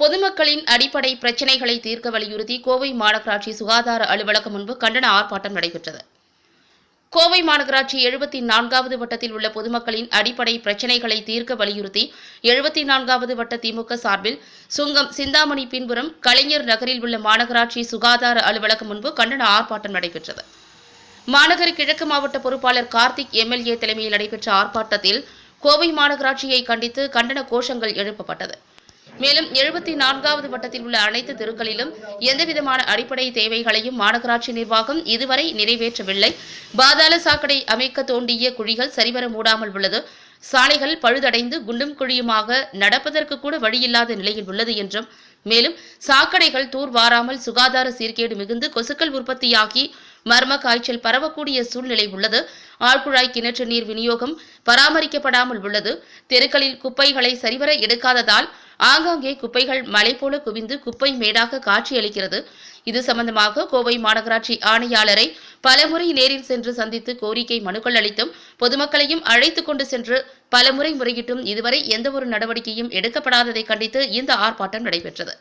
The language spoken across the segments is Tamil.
பொதுமக்களின் அடிப்படை பிரச்சினைகளை தீர்க்க வலியுறுத்தி கோவை மாநகராட்சி சுகாதார அலுவலகம் முன்பு கண்டன ஆர்ப்பாட்டம் நடைபெற்றது. கோவை மாநகராட்சி எழுபத்தி நான்காவது வட்டத்தில் உள்ள பொதுமக்களின் அடிப்படை பிரச்சினைகளை தீர்க்க வலியுறுத்தி எழுபத்தி நான்காவது வட்ட திமுக சார்பில் சுங்கம் சிந்தாமணி பின்புறம் கலைஞர் நகரில் உள்ள மாநகராட்சி சுகாதார அலுவலகம் முன்பு கண்டன ஆர்ப்பாட்டம் நடைபெற்றது. மாநகர கிழக்கு மாவட்ட பொறுப்பாளர் கார்த்திக் எம்எல்ஏ தலைமையில் நடைபெற்ற ஆர்ப்பாட்டத்தில் கோவை மாநகராட்சியை கண்டித்து கண்டன கோஷங்கள் எழுப்பப்பட்டது. மேலும் எழுபத்தி நான்காவது வட்டத்தில் உள்ள அனைத்து தெருக்களிலும் எந்தவிதமான அடிப்படை தேவைகளையும் மாநகராட்சி நிர்வாகம் இதுவரை நிறைவேற்றவில்லை. பாதாள சாக்கடை அமைக்க தோண்டிய குழிகள் சரிவர மூடாமல் உள்ளது. சாலைகள் பழுதடைந்து குண்டும் குழியுமாக நடப்பதற்கு கூட வழியில்லாத நிலையில் உள்ளது என்றும் மேலும் சாக்கடைகள் தூர்வாராமல் சுகாதார சீர்கேடு மிகுந்து கொசுக்கள் உற்பத்தியாகி மர்ம காய்ச்சல் பரவக்கூடிய சூழ்நிலை உள்ளது. ஆழ்குழாய் கிணற்று நீர் விநியோகம் பராமரிக்கப்படாமல் உள்ளது. தெருக்களில் குப்பைகளை சரிவர எடுக்காததால் ஆங்காங்கே குப்பைகள் மலை போல குவிந்து குப்பை மேடாக காட்சியளிக்கிறது இது சம்பந்தமாக கோவை மாநகராட்சி ஆணையாளரை பலமுறை நேரில் சென்று சந்தித்து கோரிக்கை மனுக்கள் அளித்தும் பொதுமக்களையும் அழைத்துக் கொண்டு சென்று பலமுறை முறையிட்டும் இதுவரை எந்தவொரு நடவடிக்கையும் எடுக்கப்படாததை கண்டித்து இந்த ஆர்ப்பாட்டம் நடைபெற்றது.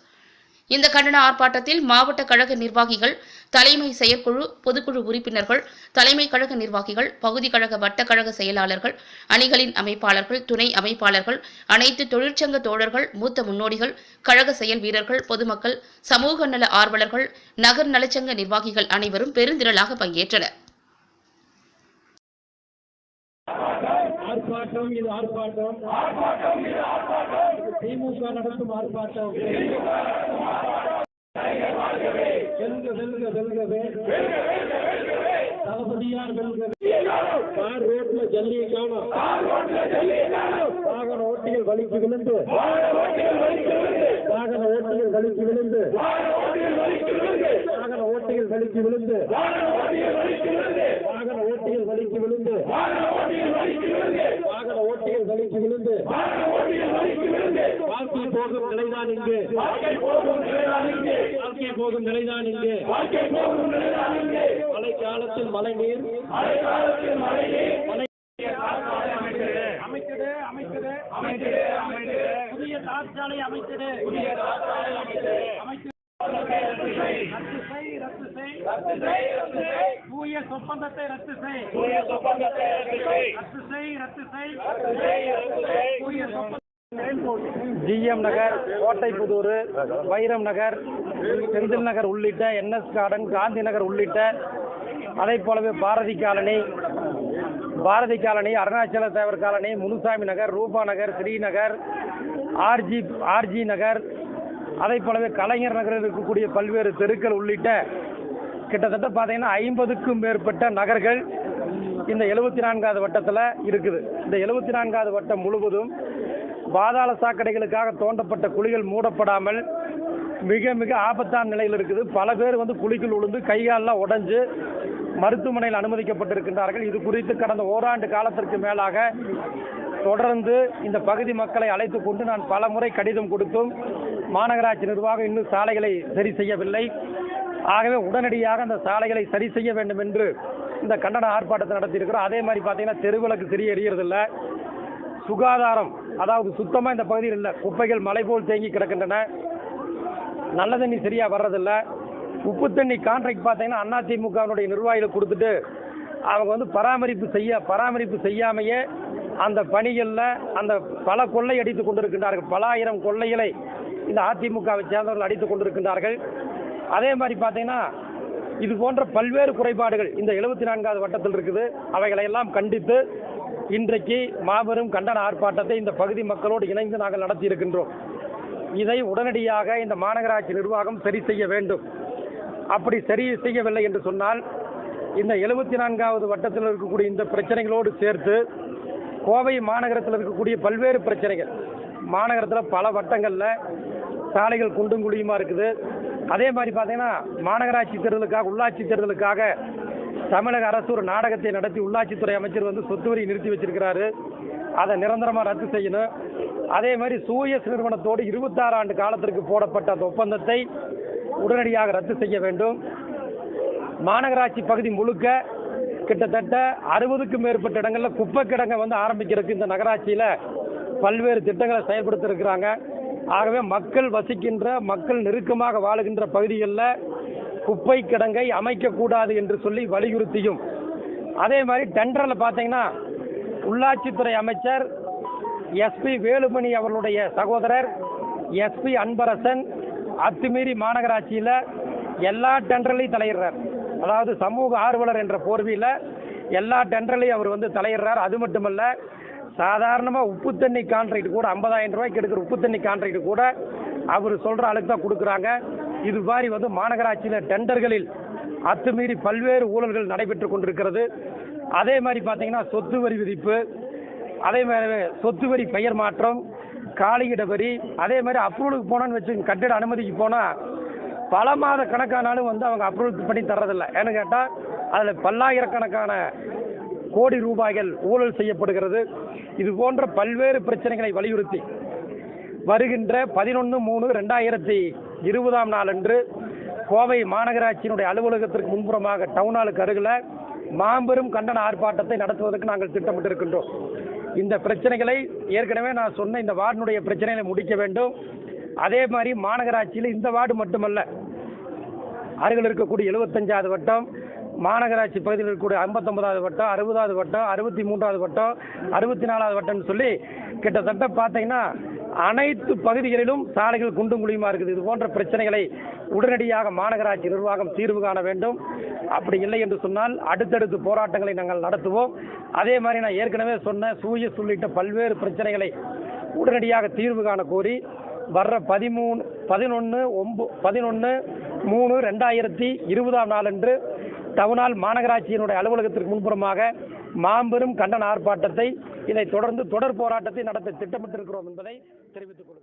இந்த கண்டன ஆர்ப்பாட்டத்தில் மாவட்ட கழக நிர்வாகிகள் தலைமை செயற்குழு பொதுக்குழு உறுப்பினர்கள் தலைமை கழக நிர்வாகிகள் பகுதி கழக வட்ட கழக செயலாளர்கள் அணிகளின் அமைப்பாளர்கள் துணை அமைப்பாளர்கள் அனைத்து தொழிற்சங்க தோழர்கள் மூத்த முன்னோடிகள் கழக செயல் வீரர்கள் பொதுமக்கள் சமூக நல ஆர்வலர்கள் நகர் நலச்சங்க நிர்வாகிகள் அனைவரும் பெருந்திரளாக பங்கேற்றனர். ஆர்ப்பாட்டம் இது ஆர்ப்பாட்டம். இது திமுக நடத்தும் ஆர்ப்பாட்டம். வெல்க வெல்க வெல்கவே. தளபதியார் வெல்கவே. கார் ரோட்ல ஜல்லியை காணும். வாகன ஓட்டிகள் வலிக்கு விழுந்து. வாகன ஓட்டிகள் வலிக்கு விழுந்து. வாகன ஓட்டிகள் வலிக்கு விழுந்து. வாகன ஓட்டிகள் வலிக்கு விழுந்து. வாகன ஓட்டிகள் வலிக்கு விழுந்து. வாழ்க்கை போகும் நிலைதான் இங்கு. வாழ்க்கை போகும் நிலைதான் இங்கு. மழை காலத்தில் மழை நீர். மழை அமைச்சது அமைச்சது அமைச்சது அமைச்சது புதிய தார்ச்சாலை அமைச்சது புதிய தார்ச்சாலை அமைச்சது ரத்து செய். ரத்து செய் ரத்து செய். ரத்து செய் தூய ஒப்பந்தத்தை ரத்து செய். தூய ஒப்பந்தத்தை ரத்து செய். ரத்து செய் ரத்து செய். ரத்து செய் ரத்து செய். தூய ஒப்பந்தம் ஜிஎம் நகர் கோட்டைப்புதூர் வைரம் நகர் செந்தில் நகர் உள்ளிட்ட என்எஸ் கார்டன் காந்தி நகர் உள்ளிட்ட அதை போலவே Bharathi colony Bharathi colony Arunachala Thevar colony Munusamy Nagar Rupa Nagar Srinagar RG RG Nagar அதை போலவே கலைஞர் நகரில் இருக்கக்கூடிய பல்வேறு தெருக்கள் உள்ளிட்ட கிட்டத்தட்ட பார்த்தீங்கன்னா ஐம்பதுக்கும் மேற்பட்ட நகர்கள் இந்த எழுபத்தி நான்காவது வட்டத்தில் இருக்குது. இந்த எழுபத்தி நான்காவது வட்டம் முழுவதும் பாதாள சாக்கடைகளுக்காக தோண்டப்பட்ட குழிகள் மூடப்படாமல் மிக மிக ஆபத்தான நிலையில் இருக்குது. பல பேர் வந்து குழிக்குள் விழுந்து கைகாலெல்லாம் உடைஞ்சு மருத்துவமனையில் அனுமதிக்கப்பட்டிருக்கின்றார்கள். இது குறித்து கடந்த ஓராண்டு காலத்திற்கு மேலாக தொடர்ந்து இந்த பகுதி மக்களை அழைத்து கொண்டு நான் பல முறை கடிதம் கொடுத்தும் மாநகராட்சி நிர்வாகம் இன்னும் சாலைகளை சரி செய்யவில்லை. ஆகவே உடனடியாக அந்த சாலைகளை சரி செய்ய வேண்டும் என்று இந்த கண்டன ஆர்ப்பாட்டத்தை நடத்தியிருக்கிறோம். அதே மாதிரி பார்த்தீங்கன்னா தெருவிளக்கு சரி எரியறதில்ல சுகாதாரம் அதாவது சுத்தமாக இந்த பகுதியில் இல்லை குப்பைகள் மலை போல் தேங்கி கிடக்கின்றன. நல்ல தண்ணி சரியாக வர்றதில்ல. உப்பு தண்ணி கான்ட்ராக்ட் பார்த்தீங்கன்னா அதிமுகவினுடைய நிர்வாகிகள் கொடுத்துட்டு அவங்க வந்து பராமரிப்பு செய்ய பராமரிப்பு செய்யாமையே அந்த பணிகளில் அந்த பல கொள்ளை அடித்து கொண்டிருக்கின்றார்கள். பல ஆயிரம் கொள்ளைகளை இந்த அதிமுகவை சேர்ந்தவர்கள் அடித்து கொண்டிருக்கின்றார்கள். அதே மாதிரி பார்த்தீங்கன்னா இது போன்ற பல்வேறு குறைபாடுகள் இந்த எழுபத்தி நான்காவது வட்டத்தில் இருக்குது. அவைகளை எல்லாம் கண்டித்து இன்றைக்கு மாபெரும் கண்டன ஆர்ப்பாட்டத்தை இந்த பகுதி மக்களோடு இணைந்து நாங்கள் நடத்தி இருக்கின்றோம் இதை உடனடியாக இந்த மாநகராட்சி நிர்வாகம் சரி செய்ய வேண்டும். அப்படி சரி செய்யவில்லை என்று சொன்னால் இந்த எழுபத்தி நான்காவது வட்டத்தில் இருக்கக்கூடிய இந்த பிரச்சனைகளோடு சேர்த்து கோவை மாநகரத்தில் இருக்கக்கூடிய பல்வேறு பிரச்சனைகள். மாநகரத்தில் பல வட்டங்களில் சாலைகள் குண்டும் குழியுமா இருக்குது. அதே மாதிரி பார்த்தீங்கன்னா மாநகராட்சி தேர்தலுக்காக உள்ளாட்சி தேர்தலுக்காக தமிழக அரசு ஒரு நாடகத்தை நடத்தி உள்ளாட்சித்துறை அமைச்சர் வந்து சொத்து வரி நிறுத்தி வச்சிருக்கிறாரு. அதை நிரந்தரமாக ரத்து செய்யணும். அதே மாதிரி சூயஸ் நிறுவனத்தோடு இருபத்தாறு ஆண்டு காலத்திற்கு போடப்பட்ட அந்த ஒப்பந்தத்தை உடனடியாக ரத்து செய்ய வேண்டும். மாநகராட்சி பகுதி முழுக்க கிட்டத்தட்ட அறுபதுக்கும் மேற்பட்ட இடங்களில் குப்பை கிடங்கை வந்து ஆரம்பிக்கிறதுக்கு இந்த நகராட்சியில் பல்வேறு திட்டங்களை செயல்படுத்திருக்கிறாங்க. ஆகவே மக்கள் வசிக்கின்ற மக்கள் நெருக்கமாக வாழுகின்ற பகுதிகளில் குப்பை கிடங்கை அமைக்கக்கூடாது என்று சொல்லி வலியுறுத்தியும். அதே மாதிரி டெண்டரில் பார்த்தீங்கன்னா உள்ளாட்சித்துறை அமைச்சர் எஸ்பி வேலுமணி அவர்களுடைய சகோதரர் எஸ்பி அன்பரசன் அத்துமீறி மாநகராட்சியில் எல்லா டெண்டர்லையும் தலையிடுறார். அதாவது சமூக ஆர்வலர் என்ற போர்வையில் எல்லா டெண்டர்லையும் அவர் வந்து தலையிடுறார். அது மட்டுமல்ல சாதாரணமாக உப்பு தண்ணி கான்ட்ராக்ட் கூட ஐம்பதாயிரம் ரூபாய்க்கு எடுக்கிற உப்பு தண்ணி கான்ட்ராக்ட் கூட அவர் சொல்கிற அளவுக்கு தான் கொடுக்குறாங்க. இது மாதிரி வந்து மாநகராட்சியில் டெண்டர்களில் அத்துமீறி பல்வேறு ஊழல்கள் நடைபெற்று கொண்டிருக்கிறது. அதே மாதிரி பார்த்தீங்கன்னா சொத்து வரி விதிப்பு அதே மாதிரி சொத்து வரி பெயர் மாற்றம் காலியிட வரி அதே மாதிரி அப்ரூவலுக்கு போனான்னு வச்சு கட்டிட அனுமதிக்கு போனால் பல மாத கணக்கானாலும் வந்து அவங்க அப்ரூவல் பண்ணி தர்றதில்லை. ஏன்னு கேட்டால் அதில் பல்லாயிரக்கணக்கான கோடி ரூபாய்கள் ஊழல் செய்யப்படுகிறது. இது போன்ற பல்வேறு பிரச்சனைகளை வலியுறுத்தி வருகின்ற பதினொன்று மூணு ரெண்டாயிரத்தி இருபதாம் நாளன்று கோவை மாநகராட்சியினுடைய அலுவலகத்திற்கு முன்புறமாக டவுன் ஹாலுக்கு அருகில் மாபெரும் கண்டன ஆர்ப்பாட்டத்தை நடத்துவதற்கு நாங்கள் திட்டமிட்டிருக்கின்றோம். இந்த பிரச்சனைகளை ஏற்கனவே நான் சொன்ன இந்த வார்டினுடைய பிரச்சனைகளை முடிக்க வேண்டும். அதே மாதிரி மாநகராட்சியில் இந்த வார்டு மட்டுமல்ல அருகில் இருக்கக்கூடிய எழுபத்தஞ்சாவது வட்டம் மாநகராட்சி பகுதியில் இருக்கக்கூடிய ஐம்பத்தொன்பதாவது வட்டம் அறுபதாவது வட்டம் அறுபத்தி மூன்றாவது வட்டம் அறுபத்தி நாலாவது வட்டம்னு சொல்லி கிட்டத்தட்ட பார்த்தீங்கன்னா அனைத்து பகுதிகளிலும் சாலைகள் குண்டும் குழியுமா இருக்குது. இது போன்ற பிரச்சனைகளை உடனடியாக மாநகராட்சி நிர்வாகம் தீர்வு காண வேண்டும். அப்படி இல்லை என்று சொன்னால் அடுத்தடுத்து போராட்டங்களை நாங்கள் நடத்துவோம். அதே மாதிரி நான் ஏற்கனவே சொன்ன சூயஸ் உள்ளிட்ட பல்வேறு பிரச்சனைகளை உடனடியாக தீர்வு காண கோரி வர்ற பதிமூணு பதினொன்று ஒம்பு பதினொன்று மூணு ரெண்டாயிரத்தி இருபதாம் நாளன்று டவுனால் மாநகராட்சியினுடைய அலுவலகத்திற்கு முன்புறமாக மாபெரும் கண்டன ஆர்ப்பாட்டத்தை இதை தொடர்ந்து தொடர் போராட்டத்தை நடத்த திட்டமிட்டிருக்கிறோம் என்பதை தெரிவித்துக்